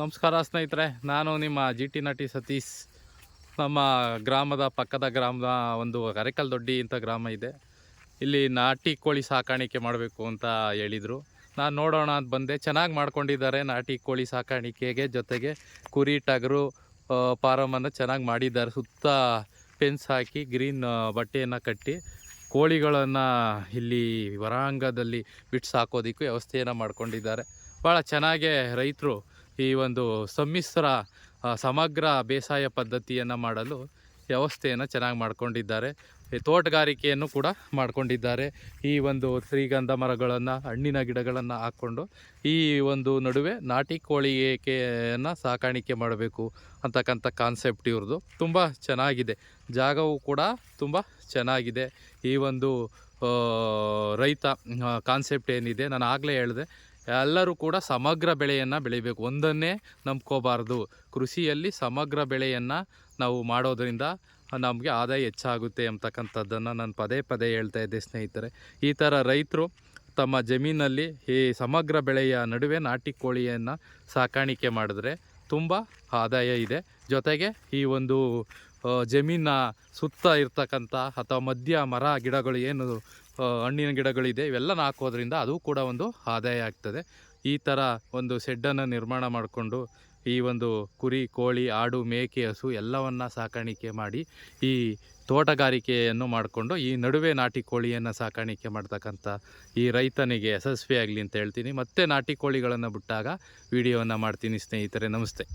ನಮಸ್ಕಾರ ಸ್ನೇಹಿತರೆ, ನಾನು ನಿಮ್ಮ ಜಿ ಟಿ ನಟಿ ಸತೀಶ್. ನಮ್ಮ ಗ್ರಾಮದ ಪಕ್ಕದ ಗ್ರಾಮದ ಒಂದು ಅರೆಕಲ್ ದೊಡ್ಡಿ ಅಂತ ಗ್ರಾಮ ಇದೆ. ಇಲ್ಲಿ ನಾಟಿ ಕೋಳಿ ಸಾಕಾಣಿಕೆ ಮಾಡಬೇಕು ಅಂತ ಹೇಳಿದರು. ನಾನು ನೋಡೋಣ ಅಂತ ಬಂದೆ. ಚೆನ್ನಾಗಿ ಮಾಡ್ಕೊಂಡಿದ್ದಾರೆ ನಾಟಿ ಕೋಳಿ ಸಾಕಾಣಿಕೆಗೆ ಜೊತೆಗೆ ಕುರಿ, ಟಗರು ಫಾರಮನ್ನು ಚೆನ್ನಾಗಿ ಮಾಡಿದ್ದಾರೆ. ಸುತ್ತ ಪೆನ್ಸ್ ಹಾಕಿ ಗ್ರೀನ್ ಬಟ್ಟೆಯನ್ನು ಕಟ್ಟಿ ಕೋಳಿಗಳನ್ನು ಇಲ್ಲಿ ವರಾಂಗದಲ್ಲಿ ಬಿಟ್ಟು ಸಾಕೋದಕ್ಕೂ ವ್ಯವಸ್ಥೆಯನ್ನು ಮಾಡ್ಕೊಂಡಿದ್ದಾರೆ. ಭಾಳ ಚೆನ್ನಾಗೇ ರೈತರು ಈ ಒಂದು ಸಮ್ಮಿಶ್ರ ಸಮಗ್ರ ಬೇಸಾಯ ಪದ್ಧತಿಯನ್ನು ಮಾಡಲು ವ್ಯವಸ್ಥೆಯನ್ನು ಚೆನ್ನಾಗಿ ಮಾಡಿಕೊಂಡಿದ್ದಾರೆ. ತೋಟಗಾರಿಕೆಯನ್ನು ಕೂಡ ಮಾಡಿಕೊಂಡಿದ್ದಾರೆ. ಈ ಒಂದು ಶ್ರೀಗಂಧ ಮರಗಳನ್ನು, ಹಣ್ಣಿನ ಗಿಡಗಳನ್ನು ಹಾಕ್ಕೊಂಡು ಈ ಒಂದು ನಡುವೆ ನಾಟಿ ಕೋಳಿಗೆಯನ್ನು ಸಾಕಾಣಿಕೆ ಮಾಡಬೇಕು ಅಂತಕ್ಕಂಥ ಕಾನ್ಸೆಪ್ಟ್ ಇವ್ರದ್ದು ತುಂಬ ಚೆನ್ನಾಗಿದೆ. ಜಾಗವು ಕೂಡ ತುಂಬ ಚೆನ್ನಾಗಿದೆ. ಈ ಒಂದು ರೈತ ಕಾನ್ಸೆಪ್ಟ್ ಏನಿದೆ, ನಾನು ಆಗಲೇ ಹೇಳಿದೆ. ಎಲ್ಲರೂ ಕೂಡ ಸಮಗ್ರ ಬೆಳೆಯನ್ನು ಬೆಳಿಬೇಕು. ಒಂದನ್ನೇ ನಂಬ್ಕೋಬಾರ್ದು. ಕೃಷಿಯಲ್ಲಿ ಸಮಗ್ರ ಬೆಳೆಯನ್ನು ನಾವು ಮಾಡೋದರಿಂದ ನಮಗೆ ಆದಾಯ ಹೆಚ್ಚಾಗುತ್ತೆ ಅಂತಕ್ಕಂಥದ್ದನ್ನು ನಾನು ಪದೇ ಪದೇ ಹೇಳ್ತಾ ಇದ್ದೆ ಸ್ನೇಹಿತರೆ. ಈ ಥರ ರೈತರು ತಮ್ಮ ಜಮೀನಲ್ಲಿ ಈ ಸಮಗ್ರ ಬೆಳೆಯ ನಡುವೆ ನಾಟಿ ಕೋಳಿಯನ್ನು ಸಾಕಾಣಿಕೆ ಮಾಡಿದ್ರೆ ತುಂಬ ಆದಾಯ ಇದೆ. ಜೊತೆಗೆ ಈ ಒಂದು ಜಮೀನ ಸುತ್ತ ಇರ್ತಕ್ಕಂಥ ಅಥವಾ ಮಧ್ಯ ಮರ, ಗಿಡಗಳು ಏನು ಹಣ್ಣಿನ ಗಿಡಗಳಿದೆ ಇವೆಲ್ಲನ ಹಾಕೋದ್ರಿಂದ ಅದು ಕೂಡ ಒಂದು ಆದಾಯ ಆಗ್ತದೆ. ಈ ಥರ ಒಂದು ಶೆಡ್ಡನ್ನು ನಿರ್ಮಾಣ ಮಾಡಿಕೊಂಡು ಈ ಒಂದು ಕುರಿ, ಕೋಳಿ, ಆಡು, ಮೇಕೆ, ಹಸು ಎಲ್ಲವನ್ನು ಸಾಕಾಣಿಕೆ ಮಾಡಿ ಈ ತೋಟಗಾರಿಕೆಯನ್ನು ಮಾಡಿಕೊಂಡು ಈ ನಡುವೆ ನಾಟಿ ಕೋಳಿಯನ್ನು ಸಾಕಾಣಿಕೆ ಮಾಡ್ತಕ್ಕಂಥ ಈ ರೈತನಿಗೆ ಯಶಸ್ವಿಯಾಗಲಿ ಅಂತ ಹೇಳ್ತೀನಿ. ಮತ್ತೆ ನಾಟಿ ಕೋಳಿಗಳನ್ನು ಬಿಟ್ಟಾಗ ವಿಡಿಯೋವನ್ನು ಮಾಡ್ತೀನಿ ಸ್ನೇಹಿತರೆ. ನಮಸ್ತೆ.